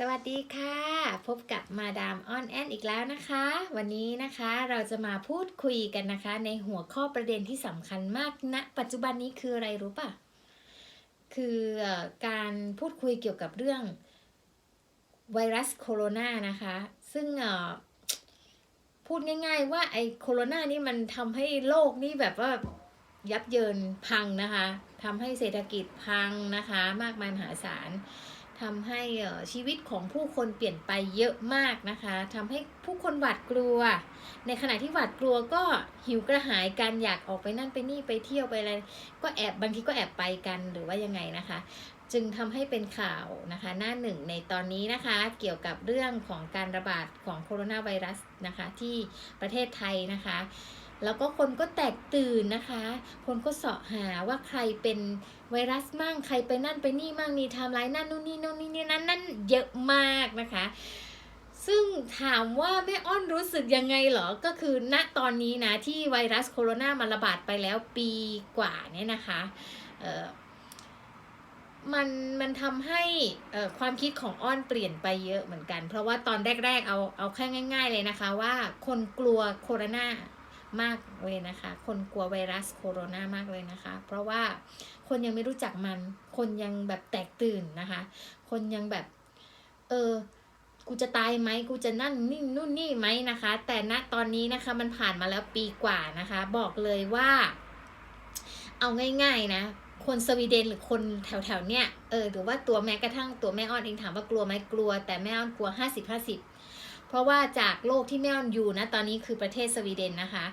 สวัสดีค่ะ พบกับมาดามออนแอนอีกแล้วนะคะ วันนี้นะคะเราจะมาพูดคุยกันนะคะ ในหัวข้อประเด็นที่สำคัญมากณนะปัจจุบันนี้คืออะไรรู้ปะคือการพูดคุยเกี่ยวกับเรื่องไวรัสโคโรนานะคะ ซึ่งพูดง่าย ๆ ว่าไอ้โคโรนานี่มันทำให้โลกนี่แบบว่ายับเยินพังนะคะทำให้เศรษฐกิจพังนะคะ มากมายมหาศาล ทำให้อ่อชีวิตของผู้คนเปลี่ยนไปเยอะมากนะคะทำให้ผู้คนหวาดกลัว ในขณะที่หวาดกลัวก็หิวกระหายกันอยากออกไปนั่นไปนี่ไปเที่ยวไปอะไรก็แอบบางทีก็แอบไปกันหรือว่ายังไงนะคะ จึงทำให้เป็นข่าวนะคะ หน้าหนึ่งในตอนนี้นะคะ เกี่ยวกับเรื่องของการระบาดของโคโรนาไวรัสนะคะ ที่ประเทศไทยนะคะ แล้วก็คนก็แตกตื่นนะคะ คนก็เสาะหาว่าใครเป็นไวรัสมั่ง ใครไปนั่นไปนี่มั่งมีไทม์ไลน์นั่นนู่นนี่นู่นนี่นี่นั่นนั่นเยอะมากนะคะ ซึ่งถามว่าแม่อ้อนรู้สึกยังไงเหรอ ก็คือณตอนนี้นะที่ไวรัสโคโรนามันระบาดไปแล้วปีกว่าเนี่ยนะคะเออมันมันทำให้เออความคิดของอ้อนเปลี่ยนไปเยอะเหมือนกัน เพราะว่าตอนแรกๆเอาเอาแค่ง่าย ๆ เลยนะคะว่าคนกลัวโคโรนา มากเลยนะคะ คนกลัวไวรัสโคโรนามากเลยนะคะ เพราะว่าคนยังไม่รู้จักมัน คนยังแบบแตกตื่นนะคะ คนยังแบบ เออ กูจะตายไหมกูจะนั่นนี่นู่นนี่ไหมนะคะ แต่ณตอนนี้นะคะมันผ่านมาแล้วปีกว่านะคะ บอกเลยว่า เอาง่าย ๆ นะคนสวีเดนหรือคนแถวๆ เนี้ยเออ หรือว่าตัวแม้กระทั่งตัวแม่อ้อนเองถามว่ากลัวไหมกลัว แต่แม่อ้อนกลัวห้าสิบห้าสิบ เพราะว่าจากโลกที่แม่ออนอยู่นะตอนนี้คือประเทศสวีเดนนะคะ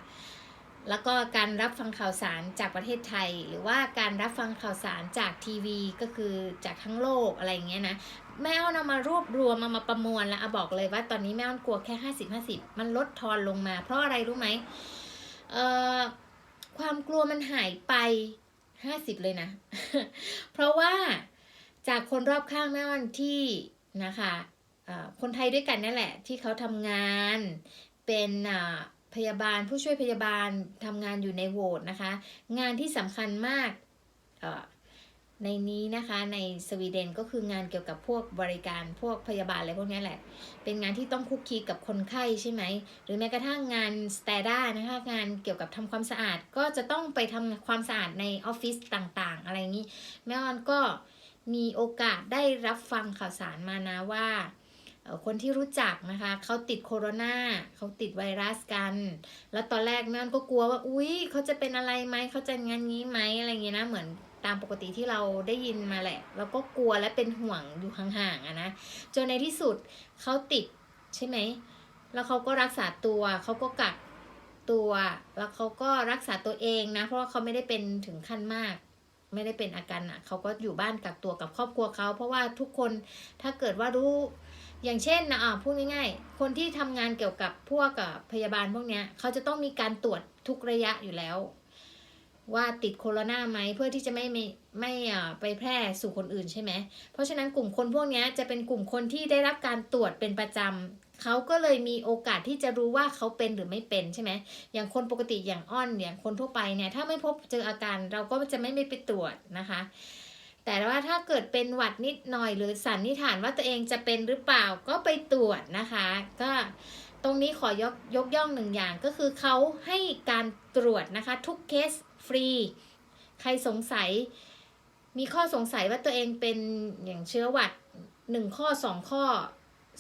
แล้วก็การรับฟังข่าวสารจากประเทศไทย หรือว่าการรับฟังข่าวสารจากทีวีก็คือจากทั้งโลกอะไรอย่างเงี้ยนะแม่อ้อนเอามารวบรวมมามาประมวลแล้วอะบอกเลยว่าตอนนี้แม่อ้อนกลัวแค่ห้าสิบห้าสิบมันลดทอนลงมา เพราะอะไรรู้ไหมเอ่อความกลัวมันหายไปห้าสิบเลยนะ เพราะว่าจากคนรอบข้างแม่อ้อนที่นะคะ คนไทยด้วยกันนั่นแหละ ที่เขาทำงานเป็นพยาบาลผู้ช่วยพยาบาลทำงานอยู่ในโหวตนะคะ งานที่สำคัญมากในนี้นะคะในสวีเดนก็คืองานเกี่ยวกับพวกบริการพวกพยาบาลอะไรพวกนี้แหละ เป็นงานที่ต้องคุกคีกับคนไข้ใช่ไหม หรือแม้กระทั่งงานส t ตด้านะคะงานเกี่ยวกับทำความสะอาดก็จะต้องไปทำความสะอาดในออฟฟิศต่างๆ อะไรอย่างนี้ แม่ออนก็มีโอกาสได้รับฟังข่าวสารมานะว่า คนที่รู้จักนะคะเขาติดโคโรนาเขาติดไวรัสกัน แล้วตอนแรกแม่นก็กลัวว่าอุ๊ยเขาจะเป็นอะไรไหมเขาจะงั้นงี้ไหมอะไรอย่างเงี้ยนะเหมือนตามปกติที่เราได้ยินมาแหละเราก็กลัวและเป็นห่วงอยู่ห่างๆอะนะจนในที่สุดเขาติดใช่ไหมแล้วเขาก็รักษาตัวเขาก็กักตัวแล้วเขาก็รักษาตัวเองนะเพราะว่าเขาไม่ได้เป็นถึงขั้นมากไม่ได้เป็นอาการหนักเขาก็อยู่บ้านกักตัวกับครอบครัวเขาเพราะว่าทุกคนถ้าเกิดว่ารู้ อย่างเช่นนะอ่าพูดง่ายๆ คนที่ทำงานเกี่ยวกับพวกกับพยาบาลพวกเนี้ยเขาจะต้องมีการตรวจทุกระยะอยู่แล้ว ว่าติดโคโรนาไหมเพื่อที่จะไม่ไม่ไม่อ่าไปแพร่สู่คนอื่นใช่ไหมเพราะฉะนั้นกลุ่มคนพวกเนี้ยจะเป็นกลุ่มคนที่ได้รับการตรวจเป็นประจำเขาก็เลยมีโอกาสที่จะรู้ว่าเขาเป็นหรือไม่เป็นใช่ไหมอย่างคนปกติอย่างอ้อนอย่างคนทั่วไปเนี่ยถ้าไม่พบเจออาการเราก็จะไม่ไม่ไปตรวจนะคะ แต่ว่าถ้าเกิดเป็นหวัดนิดหน่อยหรือสันนิษฐานว่าตัวเองจะเป็นหรือเปล่าก็ไปตรวจนะคะ ก็ตรงนี้ขอยกยกย่องหนึ่งอย่างก็คือเขาให้การตรวจนะคะ ทุกเคสฟรี ใครสงสัย มีข้อสงสัยว่าตัวเองเป็นอย่างเชื้อหวัดหนึ่งข้อสองข้อ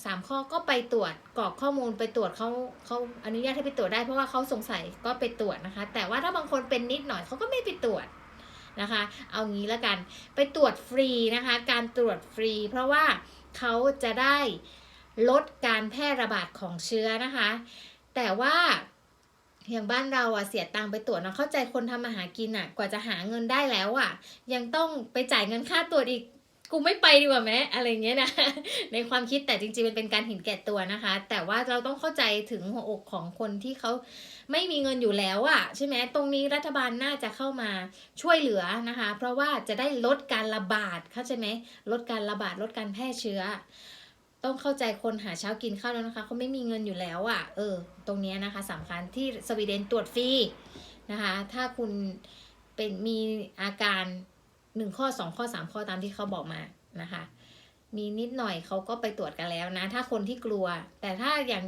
สามข้อก็ไปตรวจกรอกข้อมูลไปตรวจเขาเขาอนุญาตให้ไปตรวจได้เพราะว่าเขาสงสัยก็ไปตรวจนะคะ แต่ว่าถ้าบางคนเป็นนิดหน่อยเขาก็ไม่ไปตรวจ นะคะ เอางี้แล้วกันไปตรวจฟรีนะคะ การตรวจฟรี เพราะว่าเขาจะได้ลดการแพร่ระบาดของเชื้อนะคะ แต่ว่าอย่างบ้านเราอะเสียตังไปตรวจเนาะเข้าใจคนทำมาหากินอะกว่าจะหาเงินได้แล้วอะยังต้องไปจ่ายเงินค่าตรวจอีก กูไม่ไปดีกว่าแม้อะไรเงี้ยนะ ในความคิดแต่จริงๆมันเป็นการเห็นแก่ตัวนะคะ แต่ว่าเราต้องเข้าใจถึงหัวอกของคนที่เขาไม่มีเงินอยู่แล้วอะใช่ไหมตรงนี้รัฐบาลน่าจะเข้ามาช่วยเหลือนะคะ เพราะว่าจะได้ลดการระบาดเข้าใจไหมลดการระบาดลดการแพร่เชื้อ ต้องเข้าใจคนหาเช้ากินข้าวแล้วนะคะเขาไม่มีเงินอยู่แล้วอะ่ะ เออ ตรงนี้นะคะสำคัญที่สวีเดนตรวจฟรีนะคะ ถ้าคุณเป็นมีอาการ หนึ่งข้อสองข้อสามข้อตามที่เขาบอกมานะคะ มีนิดหน่อยเขาก็ไปตรวจกันแล้วนะ ถ้าคนที่กลัว แต่ถ้าอย่าง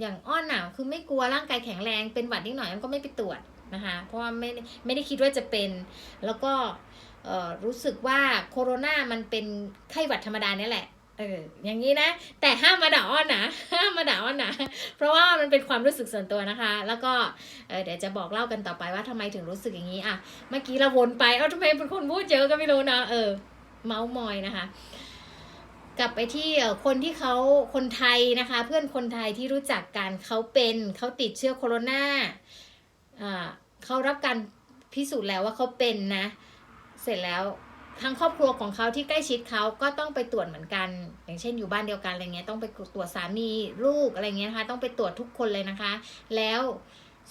อย่างอ้อนหนาวคือไม่กลัวร่างกายแข็งแรงเป็นหวัดนิดหน่อยมันก็ไม่ไปตรวจนะคะ เพราะว่าไม่ไม่ได้คิดว่าจะเป็น แล้วก็รู้สึกว่าโคโรนามันเป็นไข้หวัดธรรมดาเนี่ยแหละ เอออย่างนี้นะ แต่ห้ามมาด่าอ้อนนะห้ามมาด่าอ้อนนะเพราะว่ามันเป็นความรู้สึกส่วนตัวนะคะ แล้วก็เออเดี๋ยวจะบอกเล่ากันต่อไปว่าทำไมถึงรู้สึกอย่างนี้อะเมื่อกี้เราวนไปเอ้าทำไมเป็นคนพูดเยอะก็ไม่รู้นะเออ เมาส์มอยนะคะ กลับไปที่คนที่เขาคนไทยนะคะ เพื่อนคนไทยที่รู้จักกันเขาเป็นเขาติดเชื้อโคโรนาอ่าเขารับการพิสูจน์แล้วว่าเขาเป็นนะ เสร็จแล้ว ทั้งครอบครัวของเขาที่ใกล้ชิดเขาก็ต้องไปตรวจเหมือนกัน อย่างเช่นอยู่บ้านเดียวกันอะไรเงี้ยต้องไปตรวจสามีลูกอะไรเงี้ยนะคะต้องไปตรวจทุกคนเลยนะคะ แล้ว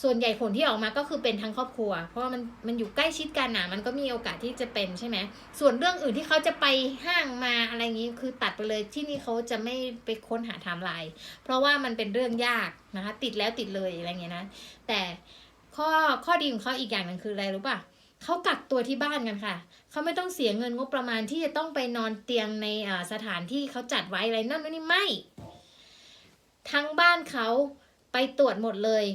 ส่วนใหญ่ผลที่ออกมาก็คือเป็นทั้งครอบครัว เพราะมันมันอยู่ใกล้ชิดกันนะมันก็มีโอกาสที่จะเป็นใช่ไหมส่วนเรื่องอื่นที่เขาจะไปห้างมาอะไรอย่างนี้คือตัดไปเลยที่นี่เขาจะไม่ไปค้นหาไทม์ไลน์เพราะว่ามันเป็นเรื่องยากนะคะ ติดแล้วติดเลยอะไรเงี้ยนะแต่ข้อข้อดีของเขาอีกอย่างหนึ่งคืออะไรรู้ป่ะ เขากักตัวที่บ้านกันค่ะ เขาไม่ต้องเสียเงินงบประมาณที่จะต้องไปนอนเตียงในสถานที่เขาจัดไว้อะไรนั่นนี่ไม่ ทั้งบ้านเขาไปตรวจหมดเลย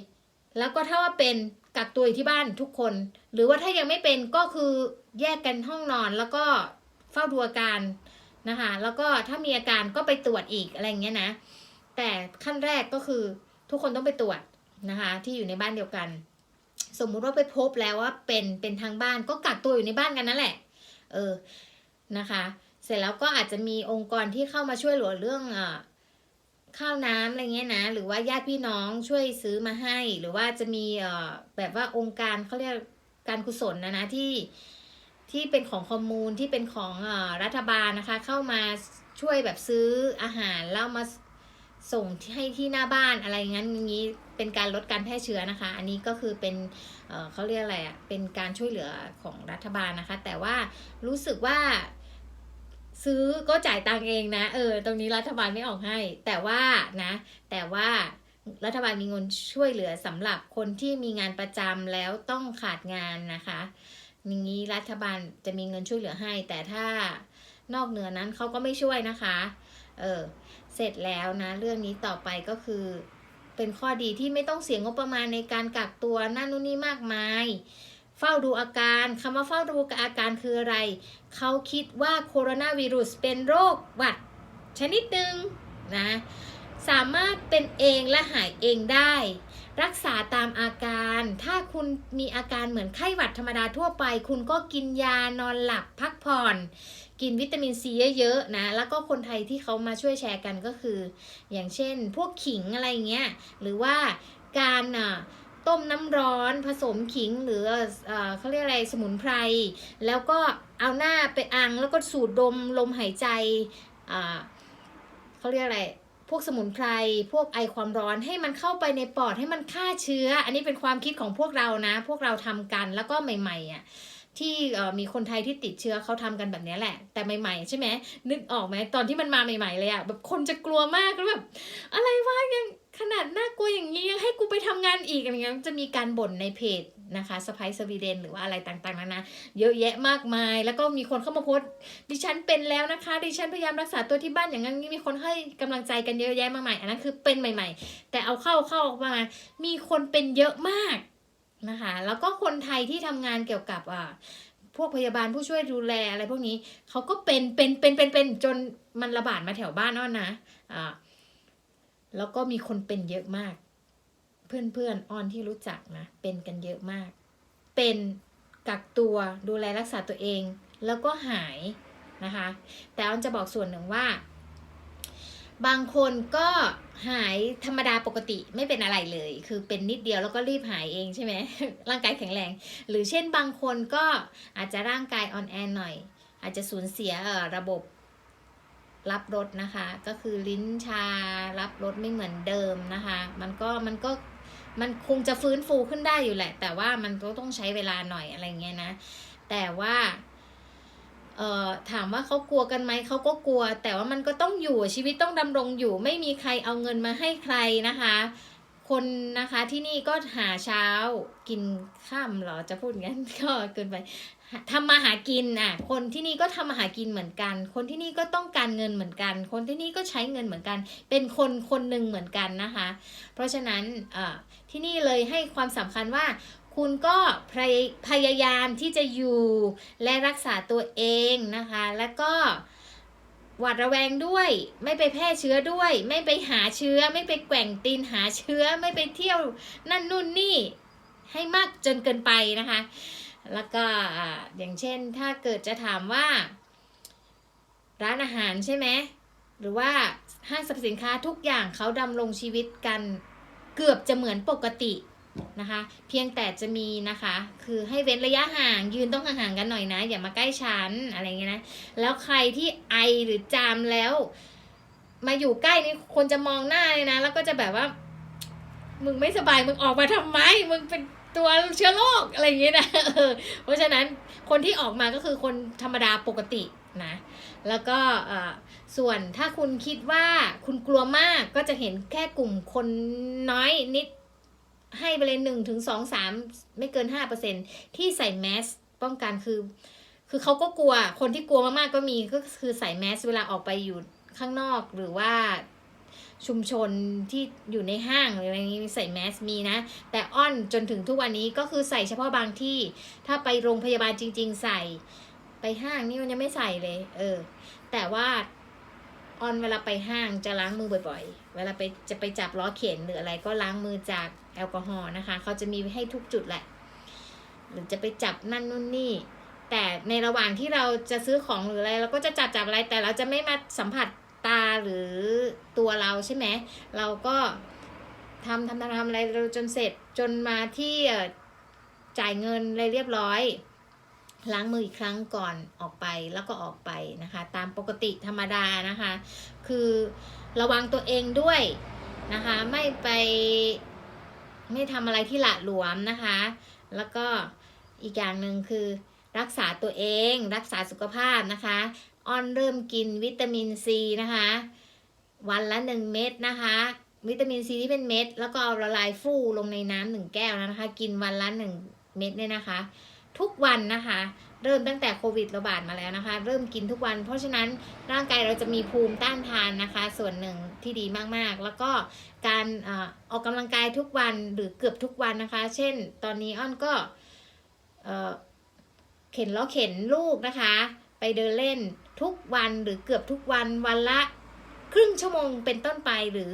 แล้วก็ถ้าว่าเป็นกักตัวอยู่ที่บ้านทุกคน หรือว่าถ้ายังไม่เป็นก็คือแยกกันห้องนอนแล้วก็เฝ้าดูอาการนะคะ แล้วก็ถ้ามีอาการก็ไปตรวจอีกอะไรเงี้ยนะ แต่ขั้นแรกก็คือทุกคนต้องไปตรวจนะคะ ที่อยู่ในบ้านเดียวกัน สมมุติว่าไปพบแล้วว่าเป็นเป็นทางบ้านก็กักตัวอยู่ในบ้านกันนั่นแหละ เออนะคะ เสร็จแล้วก็อาจจะมีองค์กรที่เข้ามาช่วยเหลือเรื่องอ่าข้าวน้ำอะไรเงี้ยนะ หรือว่าญาติพี่น้องช่วยซื้อมาให้ หรือว่าจะมีเอ่อแบบว่าองค์การเขาเรียกการกุศลนะนะที่ที่เป็นของคอมมูนที่เป็นของเออรัฐบาลนะคะ เข้ามาช่วยแบบซื้ออาหารแล้วมา ส่งให้ที่หน้าบ้านอะไรงั้นอย่างนี้เป็นการลดการแพร่เชื้อนะคะ อันนี้ก็คือเป็นเเขาเรียกอะไรอะ่ะเป็นการช่วยเหลือของรัฐบาลนะคะ แต่ว่ารู้สึกว่าซื้อก็จ่ายตังเองนะ เออ ตรงนี้รัฐบาลไม่ออกให้ แต่ว่านะ แต่ว่ารัฐบาลมีเงินช่วยเหลือสำหรับคนที่มีงานประจำแล้วต้องขาดงานนะคะอย่างนี้รัฐบาลจะมีเงินช่วยเหลือให้ แต่ถ้า นอกเหนือนั้นเขาก็ไม่ช่วยนะคะ เออ เสร็จแล้วนะ เรื่องนี้ต่อไปก็คือเป็นข้อดีที่ไม่ต้องเสียงบประมาณในการกักตัวนั่นนู่นนี่มากมาย เฝ้าดูอาการคำว่าเฝ้าดูอาการคืออะไร เขาคิดว่าโคโรนาไวรุสเป็นโรคหวัดชนิดหนึ่งนะ สามารถเป็นเองและหายเองได้ รักษาตามอาการ ถ้าคุณมีอาการเหมือนไข้หวัดธรรมดาทั่วไป คุณก็กินยานอนหลับพักผ่อน กินวิตามินซีเยอะๆนะ แล้วก็คนไทยที่เขามาช่วยแชร์กันก็คือ อย่างเช่น พวกขิงอะไรเงี้ย หรือว่าการอะต้มน้ำร้อนผสมขิงหรือเอ่อเขาเรียกอะไรสมุนไพร แล้วก็เอาหน้าไปอังแล้วก็สูดดมลมหายใจเขาเรียกอะไรพวกสมุนไพร พวกไอความร้อนให้มันเข้าไปในปอดให้มันฆ่าเชื้อ อันนี้เป็นความคิดของพวกเรานะ พวกเราทำกันแล้วก็ใหม่ๆอะ ที่มีคนไทยที่ติดเชื้อเขาทำกันแบบนี้แหละ แต่ใหม่ ๆ ใช่ไหมนึกออกไหมตอนที่มันมาใหม่ ๆ เลยอะแบบคนจะกลัวมากแล้วแบบอะไรวะยังขนาดน่ากลัวอย่างนี้ยังให้กูไปทำงานอีกอะไรเงี้ยจะมีการบ่นในเพจนะคะสไปสวีเดนหรือว่าอะไรต่างๆนานาเยอะแยะมากมาย แล้วก็มีคนเข้ามาโพสดิฉันเป็นแล้วนะคะ ดิฉันพยายามรักษาตัวที่บ้านอย่างนั้นมีคนให้กำลังใจกันเยอะแยะมากมายอันนั้นคือเป็นใหม่ ๆ แต่เอาเข้าเข้าออกมา มีคนเป็นเยอะมาก นะคะ แล้วก็คนไทยที่ทำงานเกี่ยวกับอ่าพวกพยาบาลผู้ช่วยดูแลอะไรพวกนี้เขาก็เป็นเป็นเป็นเป็นเป็นจนมันระบาดมาแถวบ้านอ้อนนะอ่าแล้วก็มีคนเป็นเยอะมาก เพื่อนเพื่อนๆออนที่รู้จักนะเป็นกันเยอะมาก เป็นกักตัวดูแลรักษาตัวเอง แล้วก็หายนะคะ แต่ออนจะบอกส่วนหนึ่งว่า บางคนก็หายธรรมดาปกติไม่เป็นอะไรเลย คือเป็นนิดเดียวแล้วก็รีบหายเองใช่ไหมร่างกายแข็งแรง หรือเช่นบางคนก็อาจจะร่างกายอ่อนแอหน่อย อาจจะสูญเสียระบบรับรสนะคะ ก็คือลิ้นชารับรสไม่เหมือนเดิมนะคะ มันก็มันก็มันคงจะฟื้นฟูขึ้นได้อยู่แหละ แต่ว่ามันก็ต้องใช้เวลาหน่อยอะไรเงี้ยนะ แต่ว่า ถามว่าเขากลัวกันไหมเขาก็กลัว แต่ว่ามันก็ต้องอยู่ชีวิตต้องดำรงอยู่ ไม่มีใครเอาเงินมาให้ใครนะคะ คนนะคะที่นี่ก็หาเช้ากินข้ามหรอจะพูดงั้นก็เกินไปทำมาหากินอะ คนที่นี่ก็ทำมาหากินเหมือนกัน คนที่นี่ก็ต้องการเงินเหมือนกัน คนที่นี่ก็ใช้เงินเหมือนกัน เป็นคนคนหนึ่งเหมือนกันนะคะ เพราะฉะนั้นที่นี่เลยให้ความสำคัญว่า คุณก็พยพยายามที่จะอยู่และรักษาตัวเองนะคะ แล้วก็หวาดระแวงด้วย ไม่ไปแพร่เชื้อด้วย ไม่ไปหาเชื้อ ไม่ไปแกว่งตีนหาเชื้อ ไม่ไปเที่ยวนั่นนู่นนี่ให้มากจนเกินไปนะคะ แล้วก็อ่าอย่างเช่นถ้าเกิดจะถามว่า ร้านอาหารใช่ไหมหรือว่าห้างสรรพสินค้าทุกอย่างเขาดำรงชีวิตกันเกือบจะเหมือนปกติ นะคะ เพียงแต่จะมีนะคะ คือให้เว้นระยะห่างยืนต้องห่างๆกันหน่อยนะ อย่ามาใกล้ฉันอะไรเงี้ยนะ แล้วใครที่ไอหรือจามแล้ว มาอยู่ใกล้นี่คนจะมองหน้าเลยนะ แล้วก็จะแบบว่า มึงไม่สบายมึงออกมาทำไม มึงเป็นตัวเชื้อโรคอะไรอย่างเงี้ยนะเพราะฉะนั้นคนที่ออกมาก็คือคนธรรมดาปกตินะ แล้วก็ส่วนถ้าคุณคิดว่าคุณกลัวมากก็จะเห็นแค่กลุ่มคนน้อยนิด ให้ไปเลยหนึ่งถึงสองสามไม่เกินห้าเปอร์เซ็นที่ใส่แมสป้องกันคือ คือเขาก็กลัว คนที่กลัวมากๆก็มีก็คือใส่แมสเวลาออกไปอยู่ข้างนอกหรือว่าชุมชนที่อยู่ในห้างหรืออะไรอย่างนี้ใส่แมสมีนะ แต่อ้อนจนถึงทุกวันนี้ก็คือใส่เฉพาะบางที่ ถ้าไปโรงพยาบาลจริง ๆ ใส่ไปห้างนี่มันยังไม่ใส่เลย เออ แต่ว่า ออนเวลาไปห้างจะล้างมือบ่อยๆ เวลาไปจะไปจับล้อเข็นหรืออะไรก็ล้างมือจากแอลกอฮอล์นะคะ เขาจะมีให้ทุกจุดแหละ หรือจะไปจับนั่นนู่นนี่ แต่ในระหว่างที่เราจะซื้อของหรืออะไรเราก็จะจับจับอะไร แต่เราจะไม่มาสัมผัสตาหรือตัวเราใช่ไหม เราก็ทำทำทำทำอะไรจนเสร็จจนมาที่จ่ายเงินอะไรเรียบร้อย ล้างมืออีกครั้งก่อนออกไปแล้วก็ออกไปนะคะ ตามปกติธรรมดานะคะ คือระวังตัวเองด้วยนะคะ ไม่ไปไม่ทำอะไรที่หละหลวมนะคะ แล้วก็อีกอย่างหนึ่งคือรักษาตัวเองรักษาสุขภาพนะคะอ้อนเริ่มกินวิตามินซีนะคะ วันละหนึ่งเม็ดนะคะ วิตามินซีที่เป็นเม็ด แล้วก็เอาละลายฟู่ลงในน้ำหนึ่งแก้วนะคะ กินวันละหนึ่งเม็ดเนี่ยนะคะ ทุกวันนะคะ เริ่มตั้งแต่โควิดระบาดมาแล้วนะคะ เริ่มกินทุกวัน เพราะฉะนั้นร่างกายเราจะมีภูมิต้านทานนะคะ ส่วนหนึ่งที่ดีมากๆ แล้วก็การเออออกกำลังกายทุกวันหรือเกือบทุกวันนะคะ เช่น ตอนนี้อ้อนก็เอ่อเข็นล้อเข็นลูกนะคะ ไปเดินเล่นทุกวันหรือเกือบทุกวันวันละครึ่งชั่วโมงเป็นต้นไปหรือ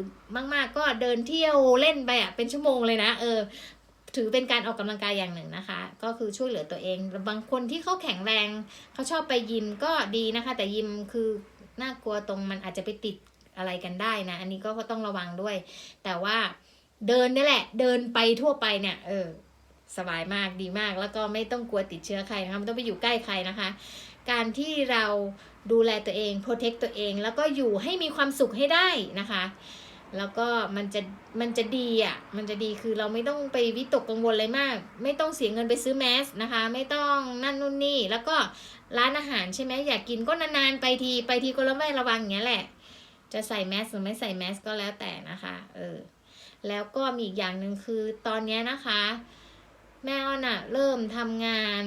มาก ๆ ก็เดินเที่ยวเล่นไปอะเป็นชั่วโมงเลยนะเออ ถือเป็นการออกกำลังกายอย่างหนึ่งนะคะ ก็คือช่วยเหลือตัวเอง บางคนที่เขาแข็งแรงเขาชอบไปยิมก็ดีนะคะ แต่ยิมคือน่ากลัวตรงมันอาจจะไปติดอะไรกันได้นะ อันนี้ก็ต้องระวังด้วย แต่ว่าเดินนี่แหละ เดินไปทั่วไปเนี่ยเออสบายมากดีมาก แล้วก็ไม่ต้องกลัวติดเชื้อใครนะคะไม่ต้องไปอยู่ใกล้ใครนะคะ การที่เราดูแลตัวเองโปรเทคตัวเอง แล้วก็อยู่ให้มีความสุขให้ได้นะคะ แล้วก็มันจะมันจะดีอะ มันจะดีคือเราไม่ต้องไปวิตกกังวลอะไรมาก ไม่ต้องเสียเงินไปซื้อแมสนะคะ ไม่ต้องนั่นนู่นนี่ แล้วก็ร้านอาหารใช่ไหมอยากกินก็นานๆไปทีไปทีก็ระแวดระวังอย่างเงี้ยแหละ จะใส่แมสหรือไม่ใส่แมสก็แล้วแต่นะคะ เออ แล้วก็มีอีกอย่างหนึ่งคือตอนนี้นะคะ แม่อ้อนอะเริ่มทำงาน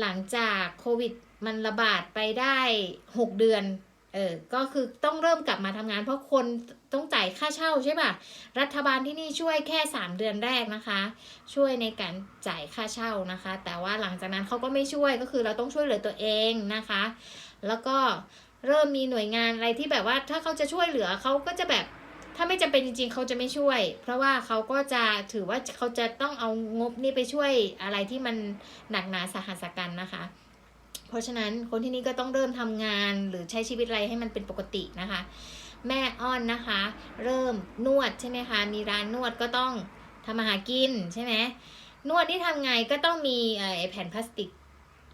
หลังจากโควิดมันระบาดไปได้หกเดือน เออ ก็คือต้องเริ่มกลับมาทำงานเพราะคน ต้องจ่ายค่าเช่าใช่ป่ะรัฐบาลที่นี่ช่วยแค่ 3 เดือนแรกนะคะ ช่วยในการจ่ายค่าเช่านะคะ แต่ว่าหลังจากนั้นเขาก็ไม่ช่วยก็คือเราต้องช่วยเหลือตัวเองนะคะ แล้วก็เริ่มมีหน่วยงานอะไรที่แบบว่าถ้าเขาจะช่วยเหลือเขาก็จะแบบถ้าไม่จำเป็นจริงๆ เขาจะไม่ช่วย เพราะว่าเขาก็จะถือว่าเขาจะต้องเอางบนี่ไปช่วยอะไรที่มันหนักหนาสาหัสกันนะคะ เพราะฉะนั้นคนที่นี่ก็ต้องเริ่มทำงานหรือใช้ชีวิตอะไรให้มันเป็นปกตินะคะ แม่อ้อนนะคะ เริ่มนวดใช่ไหมคะ มีร้านนวดก็ต้องทำมาหากินใช่ไหมนวดที่ทำไงก็ต้องมีไอ้แผ่นพลาสติก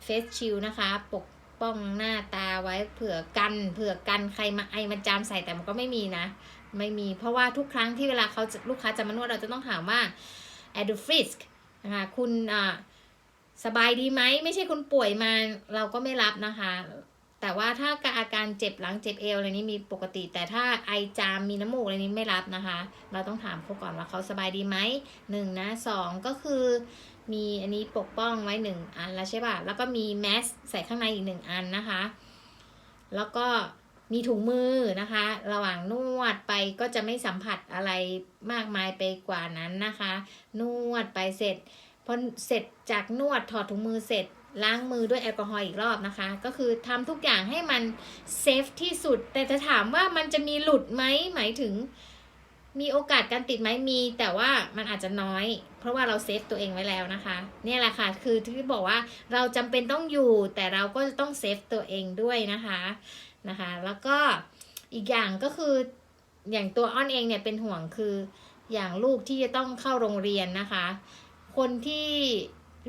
เฟสชิลนะคะ ปกป้องหน้าตาไว้เผื่อกันเผื่อกันใครมาไอมาจามใส่แต่มันก็ไม่มีนะ ไม่มีเพราะว่าทุกครั้งที่เวลาเขาลูกค้าจะมานวดเราจะต้องถามว่า a d u f r i s k นะคะคุณอ่าสบายดีไหมไม่ใช่คุณป่วยมาเราก็ไม่รับนะคะ แต่ว่าถ้าอาการเจ็บหลังเจ็บเอวอะไรนี้มีปกติ แต่ถ้าไอจามมีน้ำมูกอะไรนี้ไม่รับนะคะ เราต้องถามเขาก่อนว่าเขาสบายดีไหมหนึ่งนะสองก็คือมีอันนี้ปกป้องไว้หนึ่งอันแล้วใช่ป่ะแล้วก็มีแมสใส่ข้างในอีกหนึ่งอันนะคะ แล้วก็มีถุงมือนะคะ ระหว่างนวดไปก็จะไม่สัมผัสอะไรมากมายไปกว่านั้นนะคะ นวดไปเสร็จพอเสร็จจากนวดถอดถุงมือเสร็จ ล้างมือด้วยแอลกอฮอล์อีกรอบนะคะ ก็คือทำทุกอย่างให้มันเซฟที่สุด แต่จะถามว่ามันจะมีหลุดไหมหมายถึง มีโอกาสการติดไหมมี แต่ว่ามันอาจจะน้อย เพราะว่าเราเซฟตัวเองไว้แล้วนะคะเนี่ยแหละค่ะ คือที่บอกว่าเราจำเป็นต้องอยู่ แต่เราก็จะต้องเซฟตัวเองด้วยนะคะนะคะ แล้วก็อีกอย่างก็คืออย่างตัวอ้อนเองเนี่ยเป็นห่วงคืออย่างลูกที่จะต้องเข้าโรงเรียนนะคะ คนที่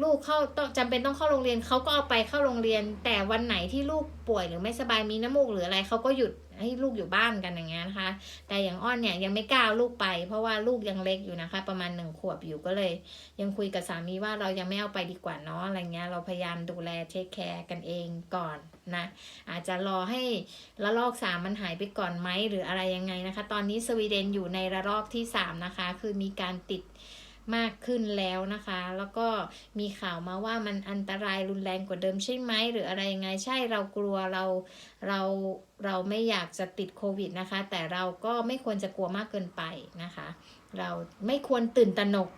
ลูกเข้าต้องจำเป็นต้องเข้าโรงเรียนเขาก็เอาไปเข้าโรงเรียน แต่วันไหนที่ลูกป่วยหรือไม่สบายมีน้ำมูกหรืออะไรเขาก็หยุดให้ลูกอยู่บ้านกันอย่างเงี้ยนะคะ แต่อย่างอ้อนเนี่ยยังไม่กล้าลูกไป เพราะว่าลูกยังเล็กอยู่นะคะ ประมาณหนึ่งขวบอยู่ก็เลย ยังคุยกับสามีว่าเรายังไม่เอาไปดีกว่าเนาะอะไรเงี้ยเราพยายามดูแลเทคแคร์กันเองก่อนนะอาจจะรอให้ระลอกสามมันหายไปก่อนไหมหรืออะไรยังไงนะคะ ตอนนี้สวีเดนอยู่ในระลอกที่สามนะคะ คือมีการติด มากขึ้นแล้วนะคะ แล้วก็มีข่าวมาว่ามันอันตรายรุนแรงกว่าเดิมใช่ไหมหรืออะไรยังไงใช่เรากลัวเราเราเราไม่อยากจะติดโควิดนะคะ แต่เราก็ไม่ควรจะกลัวมากเกินไปนะคะ เราไม่ควรตื่นตระหนก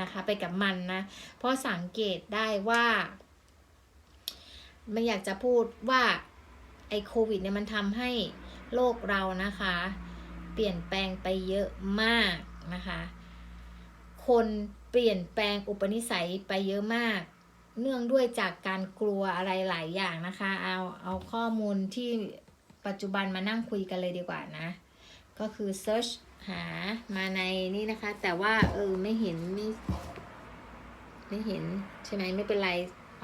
นะคะ ไปกับมันนะ เพราะสังเกตได้ว่าไม่อยากจะพูดว่าไอโควิดเนี่ยมันทำให้โลกเรานะคะ เปลี่ยนแปลงไปเยอะมากนะคะ คนเปลี่ยนแปลงอุปนิสัยไปเยอะมาก เนื่องด้วยจากการกลัวอะไรหลายอย่างนะคะ เอาเอาข้อมูลที่ปัจจุบันมานั่งคุยกันเลยดีกว่านะ ก็คือ search หามาในนี่นะคะ แต่ว่าเออไม่เห็นไม่ไม่เห็นใช่ไหมไม่เป็นไร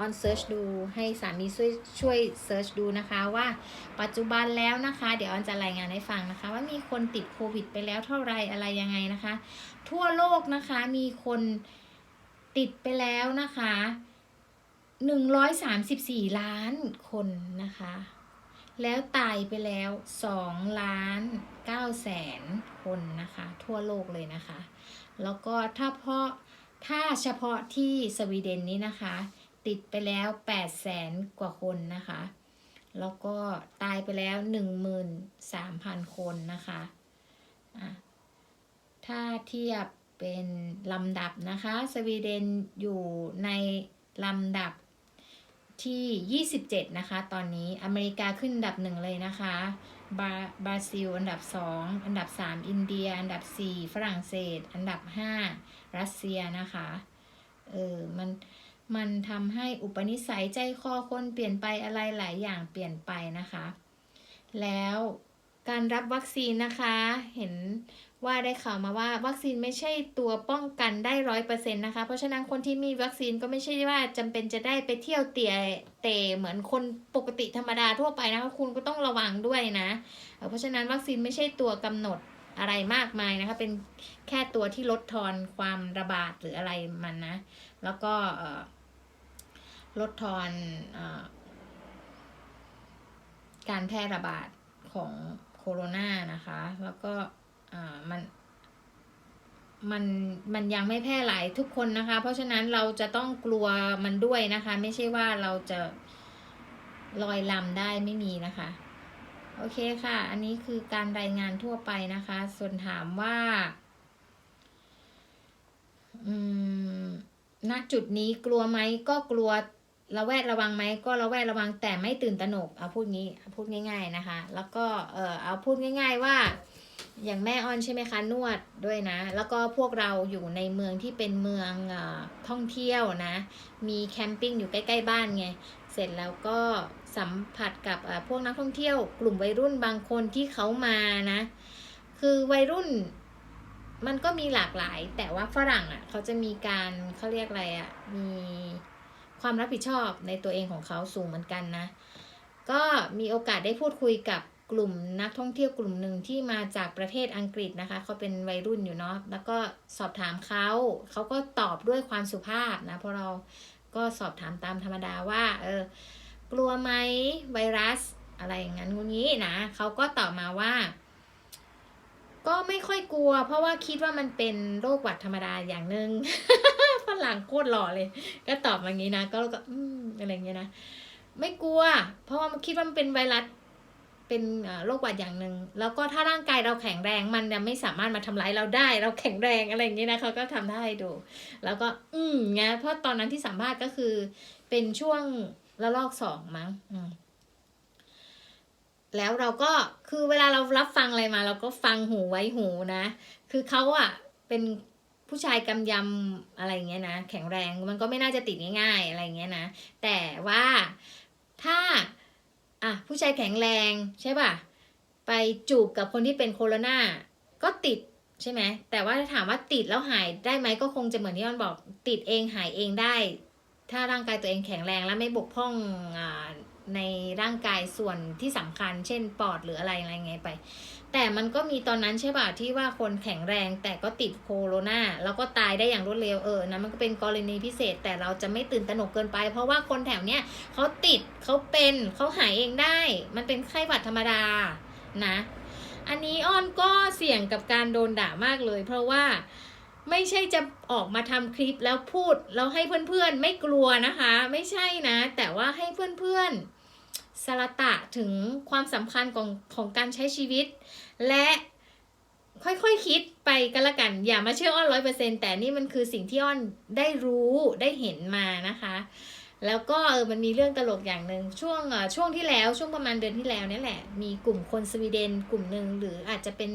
ออนเซิร์ชดูให้สามีช่วยช่วยเซิร์ชดูนะคะว่าปัจจุบันแล้วนะคะ เดี๋ยวออนจะรายงานให้ฟังนะคะ ว่ามีคนติดโควิดไปแล้วเท่าไรอะไรยังไงนะคะ ทั่วโลกนะคะมีคนติดไปแล้วนะคะหนึ่งร้อยสามสิบสี่ล้านคนนะคะ แล้วตายไปแล้วสองล้านเก้าแสนคนนะคะ ทั่วโลกเลยนะคะ แล้วก็ถ้าเพาะถ้าเฉพาะที่สวีเดนนี้นะคะ ติดไปแล้ว8 0 0แสนกว่าคนนะคะ แล้วก็ตายไปแล้ว 13,000 คนนะคะะถ้าเทียบเป็นลำดับนะคะ สวีเดนอยู่ในลำดับที่ 27 นะคะ ตอนนี้อเมริกาขึ้นอันดับหนึ่งเลยนะคะบราบราซิล อันดับ 2 อันดับ 3 อินเดีย อันดับ 4 ฝรั่งเศส อันดับ 5 รัสเซียนะคะ เออ มัน มันทำให้อุปนิสัยใจคอคนเปลี่ยนไปอะไรหลายอย่างเปลี่ยนไปนะคะ แล้วการรับวัคซีนนะคะ เห็นว่าได้ข่าวมาว่าวัคซีนไม่ใช่ตัวป้องกันได้ร้อยเปอร์เซ็นต์นะคะ เพราะฉะนั้นคนที่มีวัคซีนก็ไม่ใช่ว่าจำเป็นจะได้ไปเที่ยวเตี่ยเตะเหมือนคนปกติธรรมดาทั่วไปนะคะคุณก็ต้องระวังด้วยนะ เพราะฉะนั้นวัคซีนไม่ใช่ตัวกำหนดอะไรมากมายนะคะ เป็นแค่ตัวที่ลดทอนความระบาดหรืออะไรมันนะ แล้วก็ ลดทอนอการแพร่ระบาดของโคโรนานะคะ แล้วก็มันมันมันยังไม่แพร่หลายทุกคนนะคะ เพราะฉะนั้นเราจะต้องกลัวมันด้วยนะคะ ไม่ใช่ว่าเราจะลอยลำได้ไม่มีนะคะ โอเคค่ะ อันนี้คือการรายงานทั่วไปนะคะ ส่วนถามว่าอืมณจุดนี้กลัวไหมก็กลัว ระแวดระวังไหมก็ระแวดระวังแต่ไม่ตื่นตระหนกเอาพูดงี้พูดง่าย ๆนะคะ แล้วก็เออเอาพูดง่าย ๆว่า อย่างแม่ออนใช่ไหมคะนวดด้วยนะ แล้วก็พวกเราอยู่ในเมืองที่เป็นเมืองอท่องเที่ยวนะ มีแคมปิ้งอยู่ใกล้ๆบ้านไงเสร็จแล้วก็สัมผัสกับพวกนักท่องเที่ยว กลุ่มวัยรุ่นบางคนที่เขามานะ คือวัยรุ่นมันก็มีหลากหลาย แต่ว่าฝรั่งอะเขาจะมีการเขาเรียกอะไรอะมี ความรับผิดชอบในตัวเองของเขาสูงเหมือนกันนะ ก็มีโอกาสได้พูดคุยกับกลุ่มนักท่องเที่ยวกลุ่มหนึ่งที่มาจากประเทศอังกฤษนะคะ เขาเป็นวัยรุ่นอยู่เนาะแล้วก็สอบถามเขาเขาก็ตอบด้วยความสุภาพนะเพราะเราก็สอบถามตามธรรมดาว่า เออกลัวไหมไวรัสอะไรอย่างนั้นงูนี้นะเขาก็ตอบมาว่า ก็ไม่ค่อยกลัว เพราะว่าคิดว่ามันเป็นโรคหวัดธรรมดาอย่างหนึ่งฝรั่งโคตรหล่อเลย ก็ตอบมาอย่างนี้นะก็ก็อืมอะไรอย่างเงี้ยนะไม่กลัว เพราะว่ามันคิดว่ามันเป็นไวรัสเป็นอ่อโรคหวัดอย่างหนึ่งแล้วก็ถ้าร่างกายเราแข็งแรงมันจะไม่สามารถมาทำร้ายเราได้ เราแข็งแรงอะไรอย่างนี้นะเขาก็ทำได้ดู แล้วก็อืมไงเพราะตอนนั้นที่สัมภาษณ์ก็คือ เป็นช่วงระลอกสองมั้งอืม แล้วเราก็คือเวลาเรารับฟังอะไรมา เราก็ฟังหูไว้หูนะ คือเขาอะเป็นผู้ชายกำยำอะไรเงี้ยนะ แข็งแรงมันก็ไม่น่าจะติดง่ายๆอะไรเงี้ยนะ แต่ว่าถ้าอะผู้ชายแข็งแรงใช่ป่ะไปจูบกับคนที่เป็นโคโรนาก็ติดใช่ไหมแต่ว่าถ้าถามว่าติดแล้วหายได้ไหมก็คงจะเหมือนที่มันบอกติดเองหายเองได้ ถ้าร่างกายตัวเองแข็งแรงและไม่บกพร่องอ่า ในร่างกายส่วนที่สำคัญ เช่นปอดหรืออะไรอะไรไงไป แต่มันก็มีตอนนั้นใช่ป่ะที่ว่าคนแข็งแรงแต่ก็ติดโคโรนาแล้วก็ตายได้อย่างรวดเร็วเออนะมันก็เป็นกรณีพิเศษแต่เราจะไม่ตื่นตระหนกเกินไป เพราะว่าคนแถวเนี้ยเขาติดเขาเป็นเขาหายเองได้ มันเป็นไข้หวัดธรรมดานะ อันนี้อ้อนก็เสี่ยงกับการโดนด่ามากเลย เพราะว่า ไม่ใช่จะออกมาทำคลิปแล้วพูดแล้วให้เพื่อนๆ ไม่กลัวนะคะ ไม่ใช่นะ แต่ว่าให้เพื่อนๆสละตะถึงความสำคัญของของการใช้ชีวิต และค่อยๆคคิดไปกันละกัน อย่ามาเชื่ออ้อนร้อยเปอร์เซ็นแต่นี่มันคือสิ่งที่อ้อนได้รู้ได้เห็นมานะคะ แล้วก็เออมันมีเรื่องตลกอย่างหนึ่งช่วงช่วงที่แล้วช่วงประมาณเดือนที่แล้วนี่แหละ มีกลุ่มคนสวีเดนกลุ่มหนึ่งหรืออาจจะเป็น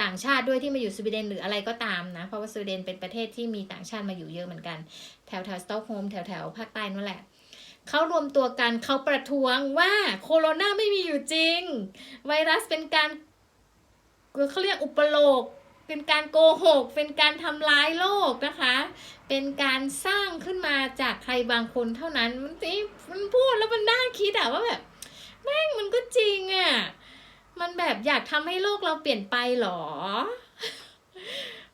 ต่างชาติด้วยที่มาอยู่สวีเดนหรืออะไรก็ตามนะ เพราะว่าสวีเดนเป็นประเทศที่มีต่างชาติมาอยู่เยอะเหมือนกัน แถวแถวสตอกโฮมแถวแถวภาคใต้นั่นแหละเขารวมตัวกันเขาประท้วงว่าโคโรนาไม่มีอยู่จริง ไวรัสเป็นการเขาเรียกอุปโลก เป็นการโกหก เป็นการทำร้ายโลกนะคะ เป็นการสร้างขึ้นมาจากใครบางคนเท่านั้น มันสิมันพูดแล้วมันน่าคิดอะว่าแบบ แม่งมันก็จริงอะ มันแบบอยากทำให้โลกเราเปลี่ยนไปหรอ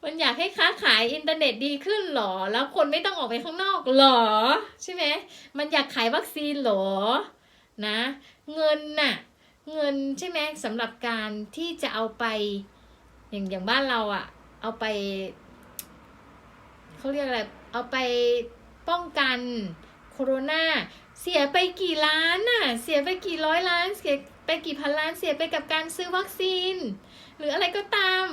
มันอยากให้ค้าขายอินเทอร์เน็ตดีขึ้นหรอ แล้วคนไม่ต้องออกไปข้างนอกหรอ ใช่ไหม มันอยากขายวัคซีนหรอ นะ เงินน่ะ เงินใช่ไหมสำหรับการที่จะเอาไป อย่างอย่างบ้านเราอะเอาไปเขาเรียกอะไร เอาไปป้องกันโคโรนา เสียไปกี่ล้านน่ะ เสียไปกี่ร้อยล้าน เสียไปกี่พันล้าน เสียไปกับการซื้อวัคซีน หรืออะไรก็ตาม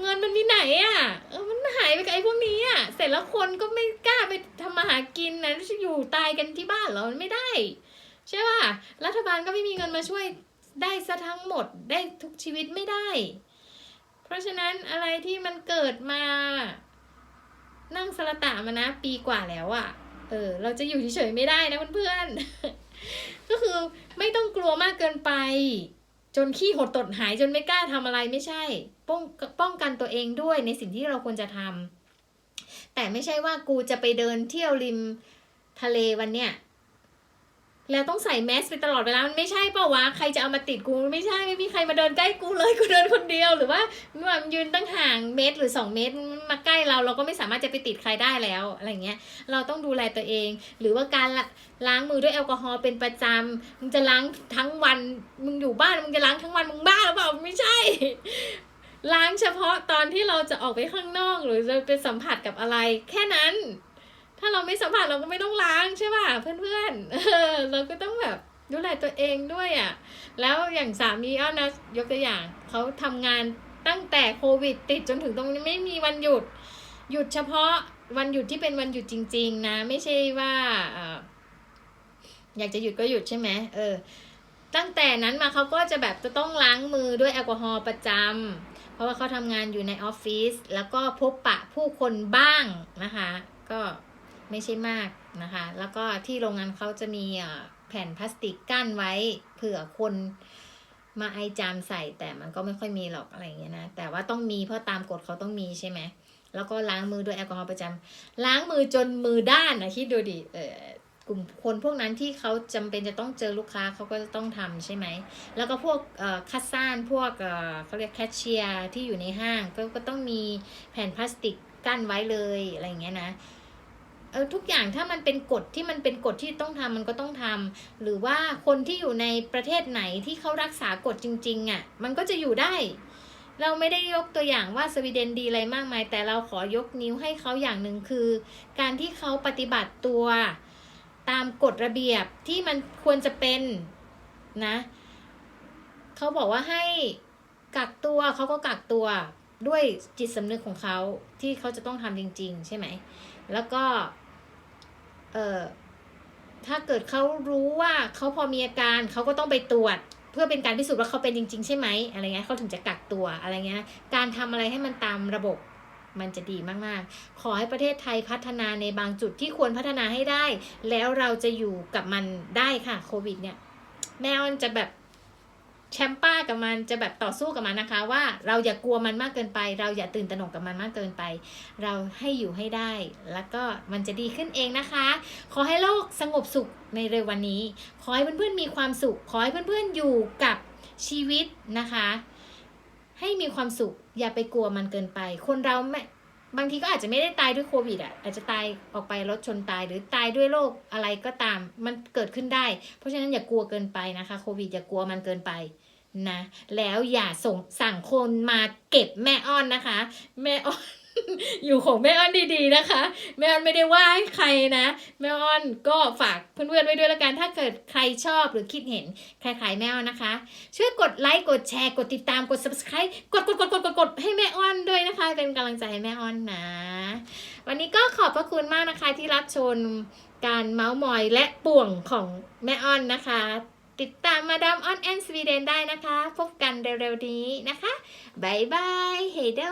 เงินมันมีไหนอะ่ะ เออ มันหายไปกับไอ้พวกนี้อะ่ะ เสร็จแล้วคนก็ไม่กล้าไปทำมาหากินนะจะอยู่ตายกันที่บ้านเหรอ มันไม่ได้ ใช่ป่ะ รัฐบาลก็ไม่มีเงินมาช่วยได้ซะทั้งหมด ได้ทุกชีวิตไม่ได้ เพราะฉะนั้นอะไรที่มันเกิดมา นั่งสละตะมานะปีกว่าแล้วอะ่ะ เออ เราจะอยู่เฉยๆไม่ได้นะเพื่อนๆ ก็คือไม่ต้องกลัวมากเกินไป จนขี้หดตดหายจนไม่กล้าทำอะไรไม่ใช่ ป้องป้องกันตัวเองด้วยในสิ่งที่เราควรจะทำแต่ไม่ใช่ว่ากูจะไปเดินเที่ยวริมทะเลวันเนี้ย แล้วต้องใส่แมสไปตลอดเวลา มันไม่ใช่เปล่าวะ ใครจะเอามาติดกู ไม่ใช่ ไม่มีใครมาเดินใกล้กูเลย กูเดินคนเดียว หรือว่ามันยืนตั้งห่างเมตรหรือสองเมตรมาใกล้เรา เราก็ไม่สามารถจะไปติดใครได้แล้ว อะไรเงี้ย เราต้องดูแลตัวเอง หรือว่าการล้างมือด้วยแอลกอฮอล์เป็นประจำ มึงจะล้างทั้งวัน มึงอยู่บ้าน มึงจะล้างทั้งวัน มึงบ้าหรือเปล่า ไม่ใช่ ล้างเฉพาะตอนที่เราจะออกไปข้างนอก หรือจะไปสัมผัสกับอะไร แค่นั้น ถ้าเราไม่สัมผัสเราก็ไม่ต้องล้างใช่ป่ะเพื่อนๆเออเราก็ต้องแบบดูแลตัวเองด้วยอะ่ะ แล้วอย่างสามีอ้อนะยกตัวอย่างเขาทำงานตั้งแต่โควิด ติดจนถึงตรงนี้ไม่มีวันหยุด หยุดเฉพาะวันหยุดที่เป็นวันหยุดจริง ๆ นะ ไม่ใช่ว่าอยากจะหยุดก็หยุดใช่ไหมเออ ตั้งแต่นั้นมาเขาก็จะแบบจะต้องล้างมือด้วยแอลกอฮอล์ประจำเพราะว่าเขาทำงานอยู่ในออฟฟิศแล้วก็พบปะผู้คนบ้างนะคะ ก็ ไม่ใช่มากนะคะ แล้วก็ที่โรงงานเขาจะมีแผ่นพลาสติกกั้นไว้เผื่อคนมาไอจามใส่แต่มันก็ไม่ค่อยมีหรอกอะไรเงี้ยนะ แต่ว่าต้องมีเพราะตามกฎเขาต้องมีใช่ไหม แล้วก็ล้างมือด้วยแอลกอฮอล์ประจำล้างมือจนมือด้านนะคิดดูดิเออกลุ่มคนพวกนั้นที่เขาจำเป็นจะต้องเจอลูกค้าเขาก็จะต้องทำใช่ไหม แล้วก็พวกคัสซานพวกเขาเรียกแคชเชียร์ที่อยู่ในห้างก็ก็ต้องมีแผ่นพลาสติกกั้นไว้เลยอะไรเงี้ยนะ เอทุกอย่างถ้ามันเป็นกฎที่มันเป็นกฎที่ต้องทำมันก็ต้องทำหรือว่าคนที่อยู่ในประเทศไหนที่เขารักษากฎจริงๆอะ่ะมันก็จะอยู่ได้ เราไม่ได้ยกตัวอย่างว่าสวีเดนดีอะไรมากมาย แต่เราขอยกนิ้วให้เขาอย่างหนึ่งคือ การที่เขาปฏิบัติตัวตามกฎระเบียบที่มันควรจะเป็นนะเขาบอกว่าให้กักตัวเขาก็กักตัวด้วยจิตสำนึกของเขาที่เขาจะต้องทำจริง ๆ ใช่ไหม แล้วก็ เอ่อถ้าเกิดเขารู้ว่าเขาพอมีอาการเขาก็ต้องไปตรวจ เพื่อเป็นการพิสูจน์ว่าเขาเป็นจริง ๆ ใช่ไหมอะไรเงี้ยเขาถึงจะกักตัวอะไรเงี้ยการทำอะไรให้มันตามระบบมันจะดีมาก ๆ ขอให้ประเทศไทยพัฒนาในบางจุดที่ควรพัฒนาให้ได้ แล้วเราจะอยู่กับมันได้ค่ะโควิดเนี่ย แม่ออนจะแบบ แชมป้ากับมันจะแบบต่อสู้กับมันนะคะ ว่าเราอย่ากลัวมันมากเกินไป เราอย่าตื่นตระหนกกับมันมากเกินไป เราให้อยู่ให้ได้ แล้วก็มันจะดีขึ้นเองนะคะ ขอให้โลกสงบสุขในเร็ววันนี้ ขอให้เพื่อนๆมีความสุข ขอให้เพื่อนๆอยู่กับชีวิตนะคะ ให้มีความสุขอย่าไปกลัวมันเกินไป คนเราไม่ บางทีก็อาจจะไม่ได้ตายด้วยโควิดอะอาจจะตายออกไปรถชนตายหรือตายด้วยโรคอะไรก็ตาม มันเกิดขึ้นได้ เพราะฉะนั้นอย่ากลัวเกินไปนะคะโควิดอย่ากลัวมันเกินไปนะ แล้วอย่าส่งสั่งคนมาเก็บแม่อ้อนนะคะ แม่อ้อน อยู่ของแม่อ้อนดีๆนะคะ แม่อ้อนไม่ได้ว่าให้ใครนะ แม่อ้อนก็ฝากเพื่อนๆไว้ด้วยละกันถ้าเกิดใครชอบหรือคิดเห็นคล้ายๆแม่อ้อนนะคะ ช่วยกดไลค์กดแชร์กดติดตามกด subscribe กดกดกดกดกดกดให้แม่อ้อนด้วยนะคะ เป็นกำลังใจให้แม่อ้อนนะ วันนี้ก็ขอบพระคุณมากนะคะที่รับชมการเมาส์มอยและป่วงของแม่อ้อนนะคะติดตามมาดามออนแอนสวีเดนได้นะคะ พบกันเร็วๆนี้นะคะบายบายเฮโด